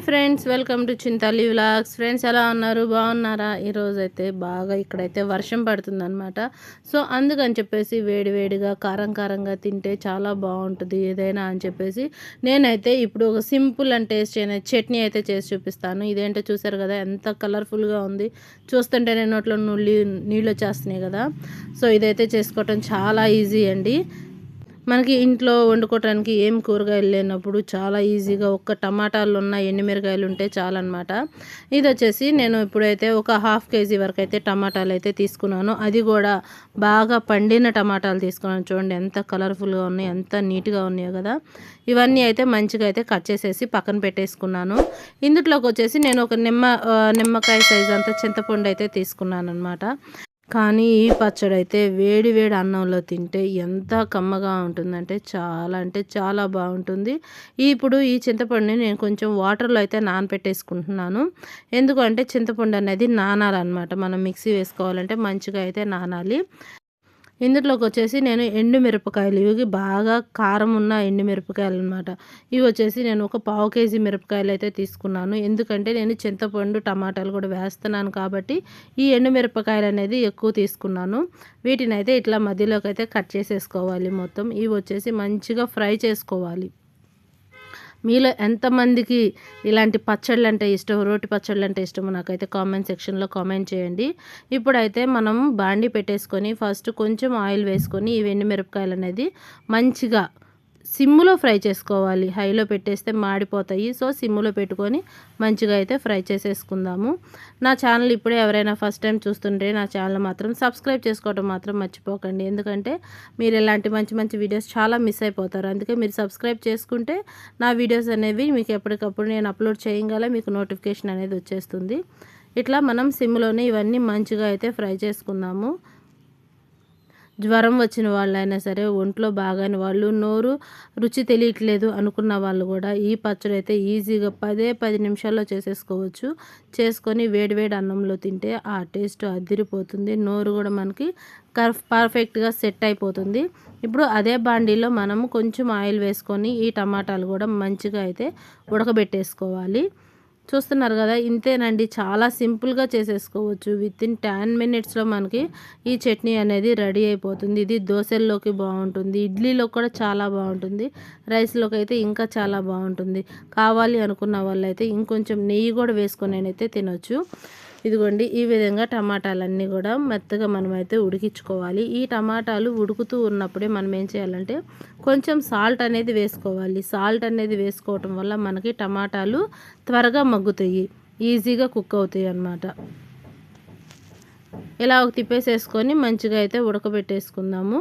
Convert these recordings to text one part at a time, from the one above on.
Hi friends welcome to Chintali vlogs. Friends ఎలా ఉన్నారు? బాగున్నారా? ఈరోజు అయితే బాగా ఇక్కడైతే వర్షం పడుతుందనమాట సో అందుకని చెప్పేసి వేడివేడిగా కారం కారంగా తింటే చాలా బాగుంటుంది ఏదైనా అని చెప్పేసి నేనైతే ఇప్పుడు ఒక సింపుల్ అండ్ టేస్ట్ అయిన చట్నీ అయితే చేసి చూపిస్తాను. ఇదేంటో చూసారు కదా ఎంత కలర్ఫుల్గా ఉంది. చూస్తుంటే నేను నోట్లో నుళ్ళు నీళ్ళు వచ్చేస్తున్నాయి కదా. సో ఇదైతే చేసుకోవటం చాలా ఈజీ అండి. మనకి ఇంట్లో వండుకోవటానికి ఏం కూరగాయలు లేనప్పుడు చాలా ఈజీగా ఒక్క టమాటాలు ఉన్న ఎండుమిరకాయలు ఉంటే చాలన్నమాట. ఇది వచ్చేసి నేను ఇప్పుడైతే ఒక హాఫ్ కేజీ వరకు అయితే టమాటాలు అయితే తీసుకున్నాను. అది కూడా బాగా పండిన టమాటాలు తీసుకున్నాను. చూడండి ఎంత కలర్ఫుల్గా ఉన్నాయి ఎంత నీట్గా ఉన్నాయో కదా. ఇవన్నీ అయితే మంచిగా అయితే కట్ చేసేసి పక్కన పెట్టేసుకున్నాను. ఇందులోకి వచ్చేసి నేను ఒక నిమ్మ నిమ్మకాయ సైజ్ అంతా చింతపండు అయితే తీసుకున్నాను అనమాట కానీ ఈ పచ్చడి అయితే వేడి వేడి అన్నంలో తింటే ఎంత కమ్మగా ఉంటుందంటే చాలా అంటే చాలా బాగుంటుంది. ఇప్పుడు ఈ చింతపండుని నేను కొంచెం వాటర్లో అయితే నానపెట్టేసుకుంటున్నాను. ఎందుకంటే చింతపండు అనేది నానాలన్నమాట. మనం మిక్సీ వేసుకోవాలంటే మంచిగా అయితే నానాలి. ఇందులోకి వచ్చేసి నేను ఎండు మిరపకాయలు ఇవి బాగా కారం ఉన్న ఎండు మిరపకాయలు అనమాట ఇవి వచ్చేసి నేను ఒక పావు కేజీ మిరపకాయలు అయితే తీసుకున్నాను. ఎందుకంటే నేను చింతపండు టమాటాలు కూడా వేస్తున్నాను కాబట్టి ఈ ఎండు మిరపకాయలు అనేది ఎక్కువ తీసుకున్నాను. వీటిని అయితే ఇట్లా మధ్యలోకి అయితే కట్ చేసేసుకోవాలి మొత్తం. ఇవి వచ్చేసి మంచిగా ఫ్రై చేసుకోవాలి. మీలో ఎంతమందికి ఇలాంటి పచ్చళ్ళు అంటే ఇష్టం రోటి పచ్చళ్ళు అంటే ఇష్టమో నాకైతే కామెంట్ సెక్షన్లో కామెంట్ చేయండి. ఇప్పుడైతే మనం బాండి పెట్టేసుకొని ఫస్ట్ కొంచెం ఆయిల్ వేసుకొని ఈ మిరపకాయలు అనేది మంచిగా సిమ్లో ఫ్రై చేసుకోవాలి. హైలో పెట్టేస్తే మాడిపోతాయి. సో సిమ్లో పెట్టుకొని మంచిగా అయితే ఫ్రై చేసేసుకుందాము. నా ఛానల్ ఇప్పుడే ఎవరైనా ఫస్ట్ టైం చూస్తుంటే నా ఛానల్ మాత్రం సబ్స్క్రైబ్ చేసుకోవడం మాత్రం మర్చిపోకండి. ఎందుకంటే మీరు ఇలాంటి మంచి మంచి వీడియోస్ చాలా మిస్ అయిపోతారు. అందుకే మీరు సబ్స్క్రైబ్ చేసుకుంటే నా వీడియోస్ అనేవి మీకు ఎప్పటికప్పుడు నేను అప్లోడ్ చేయగల మీకు నోటిఫికేషన్ అనేది వచ్చేస్తుంది. ఇట్లా మనం సిమ్లోనే ఇవన్నీ మంచిగా అయితే ఫ్రై చేసుకుందాము. జ్వరం వచ్చిన వాళ్ళైనా సరే ఒంట్లో బాగాని వాళ్ళు నోరు రుచి తెలియట్లేదు అనుకున్న వాళ్ళు కూడా ఈ పచ్చడి అయితే ఈజీగా పదే పది నిమిషాల్లో చేసేసుకోవచ్చు. చేసుకొని వేడివేడి అన్నంలో తింటే ఆ టేస్ట్ అదిరిపోతుంది. నోరు కూడా మనకి పర్ఫెక్ట్గా సెట్ అయిపోతుంది. ఇప్పుడు అదే బాండీలో మనము కొంచెం ఆయిల్ వేసుకొని ఈ టమాటాలు కూడా మంచిగా అయితే ఉడకబెట్టేసుకోవాలి. చూస్తున్నారు కదా ఇంతేనండి. చాలా సింపుల్గా చేసేసుకోవచ్చు. విత్ ఇన్ టెన్ మినిట్స్లో మనకి ఈ చట్నీ అనేది రెడీ అయిపోతుంది. ఇది దోశల్లోకి బాగుంటుంది. ఇడ్లీలో కూడా చాలా బాగుంటుంది. రైస్లోకి అయితే ఇంకా చాలా బాగుంటుంది. కావాలి అనుకున్న వాళ్ళైతే ఇంకొంచెం నెయ్యి కూడా వేసుకొని అయితే తినొచ్చు. ఇదిగోండి ఈ విధంగా టమాటాలన్నీ కూడా మెత్తగా మనమైతే ఉడికించుకోవాలి. ఈ టమాటాలు ఉడుకుతూ ఉన్నప్పుడే మనం ఏం చేయాలంటే కొంచెం సాల్ట్ అనేది వేసుకోవాలి. సాల్ట్ అనేది వేసుకోవటం వల్ల మనకి టమాటాలు త్వరగా మగ్గుతాయి. ఈజీగా కుక్ అవుతాయి అన్నమాట. ఇలా ఒక తిప్పేసేసుకొని మంచిగా అయితే ఉడకబెట్టేసుకుందాము.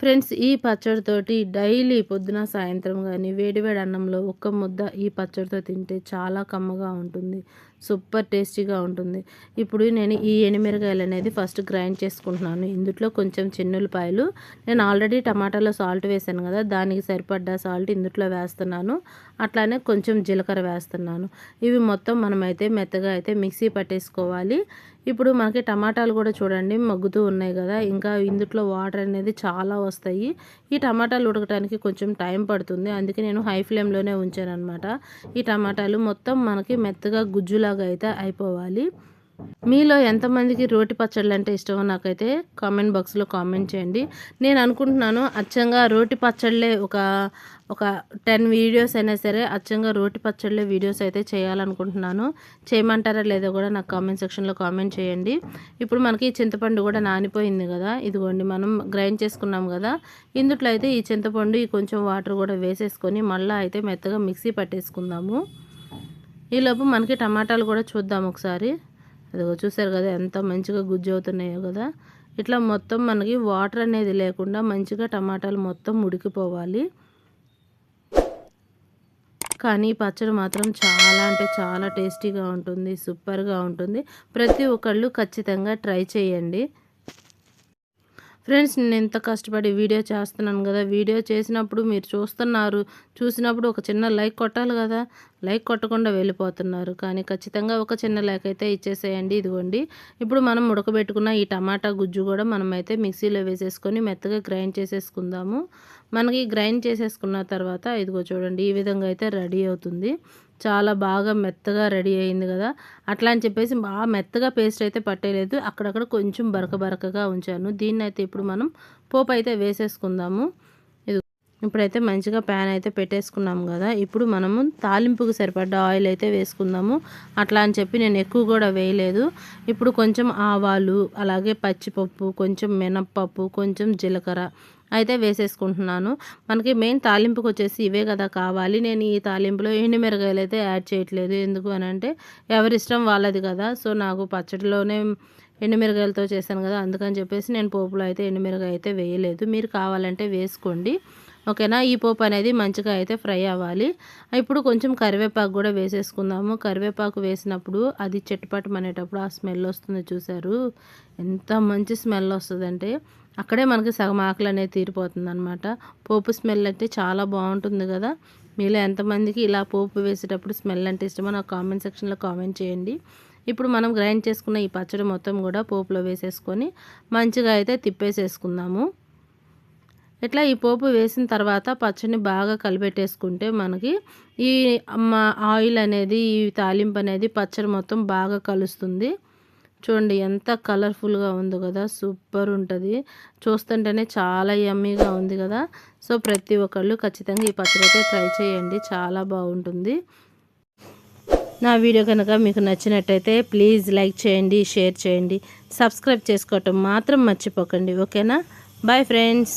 ఫ్రెండ్స్ ఈ పచ్చడితోటి డైలీ పొద్దున సాయంత్రం కానీ వేడివేడి అన్నంలో ఒక్క ముద్ద ఈ పచ్చడితో తింటే చాలా కమ్మగా ఉంటుంది. సూపర్ టేస్టీగా ఉంటుంది. ఇప్పుడు నేను ఈ ఎనిమిరకాయలు అనేది ఫస్ట్ గ్రైండ్ చేసుకుంటున్నాను. ఇందులో కొంచెం చిన్నులపాయలు. నేను ఆల్రెడీ టమాటాలో సాల్ట్ వేసాను కదా దానికి సరిపడ్డ సాల్ట్ ఇందులో వేస్తున్నాను. అట్లానే కొంచెం జీలకర్ర వేస్తున్నాను. ఇవి మొత్తం మనమైతే మెత్తగా అయితే మిక్సీ పట్టేసుకోవాలి. ఇప్పుడు మనకి టమాటాలు కూడా చూడండి మగ్గుతూ ఉన్నాయి కదా. ఇంకా ఇందులో వాటర్ అనేది చాలా వస్తాయి. ఈ టమాటాలు ఉడకడానికి కొంచెం టైం పడుతుంది. అందుకే నేను హై ఫ్లేమ్లోనే ఉంచాను అనమాట ఈ టమాటాలు మొత్తం మనకి మెత్తగా గుజ్జులాగా అయితే అయిపోవాలి. మీలో ఎంతమందికి రోటి పచ్చళ్ళు అంటే ఇష్టమో నాకైతే కామెంట్ బాక్స్లో కామెంట్ చేయండి. నేను అనుకుంటున్నాను అచ్చంగా రోటి పచ్చళ్ళే ఒక ఒక టెన్ వీడియోస్ అయినా సరే అచ్చంగా రోటి పచ్చళ్ళే వీడియోస్ అయితే చేయాలనుకుంటున్నాను. చేయమంటారా లేదో కూడా నాకు కామెంట్ సెక్షన్లో కామెంట్ చేయండి. ఇప్పుడు మనకి చింతపండు కూడా నానిపోయింది కదా ఇదిగోండి మనం గ్రైండ్ చేసుకున్నాం కదా ఇందుట్లో అయితే ఈ చింతపండు ఈ కొంచెం వాటర్ కూడా వేసేసుకొని మళ్ళీ అయితే మెత్తగా మిక్సీ పట్టేసుకుందాము. ఈలోపు మనకి టమాటాలు కూడా చూద్దాం ఒకసారి. అదిగో చూసారు కదా ఎంత మంచిగా గుజ్జు అవుతున్నాయో కదా. ఇట్లా మొత్తం మనకి వాటర్ అనేది లేకుండా మంచిగా టమాటాలు మొత్తం ఉడికిపోవాలి కానీ పచ్చడి మాత్రం చాలా అంటే చాలా టేస్టీగా ఉంటుంది సూపర్గా ఉంటుంది. ప్రతి ఒక్కళ్ళు ఖచ్చితంగా ట్రై చేయండి. ఫ్రెండ్స్ నేను ఎంత కష్టపడి వీడియో చేస్తున్నాను కదా? వీడియో చేసినప్పుడు మీరు చూస్తున్నారు. చూసినప్పుడు ఒక చిన్న లైక్ కొట్టాలి కదా? లైక్ కొట్టకుండా వెళ్ళిపోతున్నారు. కానీ ఖచ్చితంగా ఒక చిన్న లైక్ అయితే ఇచ్చేసేయండి. ఇదిగోండి. ఇప్పుడు మనం ఉడకబెట్టుకున్న ఈ టమాటా గుజ్జు కూడా మనమైతే మిక్సీలో వేసేసుకొని మెత్తగా గ్రైండ్ చేసేసుకుందాము. మనకి గ్రైండ్ చేసేసుకున్న తర్వాత ఇదిగో చూడండి ఈ విధంగా అయితే రెడీ అవుతుంది. చాలా బాగా మెత్తగా రెడీ అయింది కదా. అట్లా అని చెప్పేసి బాగా మెత్తగా పేస్ట్ అయితే పట్టేయలేదు అక్కడక్కడ కొంచెం బరక బరకగా ఉంచాను. దీన్ని అయితే ఇప్పుడు మనం పోపు అయితే వేసేసుకుందాము. ఇది ఇప్పుడైతే మంచిగా ప్యాన్ అయితే పెట్టేసుకున్నాం కదా. ఇప్పుడు మనము తాలింపుకు సరిపడ్డ ఆయిల్ అయితే వేసుకుందాము. అట్లా అని చెప్పి నేను ఎక్కువ కూడా వేయలేదు. ఇప్పుడు కొంచెం ఆవాలు అలాగే పచ్చిపప్పు కొంచెం మినప్పప్పు కొంచెం జీలకర్ర అయితే వేసేసుకుంటున్నాను. మనకి మెయిన్ తాలింపుకి వచ్చేసి ఇవే కదా కావాలి. నేను ఈ తాలింపులో ఎండుమిరగాయలు అయితే యాడ్ చేయట్లేదు. ఎందుకు అని అంటే ఎవరిష్టం వాళ్ళది కదా. సో నాకు పచ్చడిలోనే ఎండుమిరగాయలతో చేశాను కదా. అందుకని చెప్పేసి నేను పోపులో అయితే ఎండుమిరగాయ అయితే వేయలేదు. మీరు కావాలంటే వేసుకోండి. ఓకేనా? ఈ పోపు అనేది మంచిగా అయితే ఫ్రై అవ్వాలి. ఇప్పుడు కొంచెం కరివేపాకు కూడా వేసేసుకుందాము. కరివేపాకు వేసినప్పుడు అది చెట్టుపట్టం అనేటప్పుడు ఆ స్మెల్ వస్తుంది చూసారు. ఎంత మంచి స్మెల్ వస్తుందంటే అక్కడే మనకి సగం ఆకలి అనేది తీరిపోతుంది అనమాట పోపు స్మెల్ అంటే చాలా బాగుంటుంది కదా. మీలో ఎంతమందికి ఇలా పోపు వేసేటప్పుడు స్మెల్ అంటే ఇష్టమో నాకు కామెంట్ సెక్షన్లో కామెంట్ చేయండి. ఇప్పుడు మనం గ్రైండ్ చేసుకున్న ఈ పచ్చడి మొత్తం కూడా పోపులో వేసేసుకొని మంచిగా అయితే తిప్పేసేసుకుందాము. ఇట్లా ఈ పోపు వేసిన తర్వాత పచ్చడిని బాగా కలిపెట్టేసుకుంటే మనకి ఈ ఆయిల్ అనేది ఈ తాలింపు అనేది పచ్చడి మొత్తం బాగా కలుస్తుంది. చూడండి ఎంత కలర్ఫుల్గా ఉంది కదా సూపర్ ఉంటుంది. చూస్తుంటేనే చాలా యమ్మీగా ఉంది కదా. సో ప్రతి ఒక్కళ్ళు ఖచ్చితంగా ఈ పచ్చడి అయితే ట్రై చేయండి చాలా బాగుంటుంది. నా వీడియో కనుక మీకు నచ్చినట్టయితే ప్లీజ్ లైక్ చేయండి షేర్ చేయండి సబ్స్క్రైబ్ చేసుకోవటం మాత్రం మర్చిపోకండి ఓకేనా? Bye friends!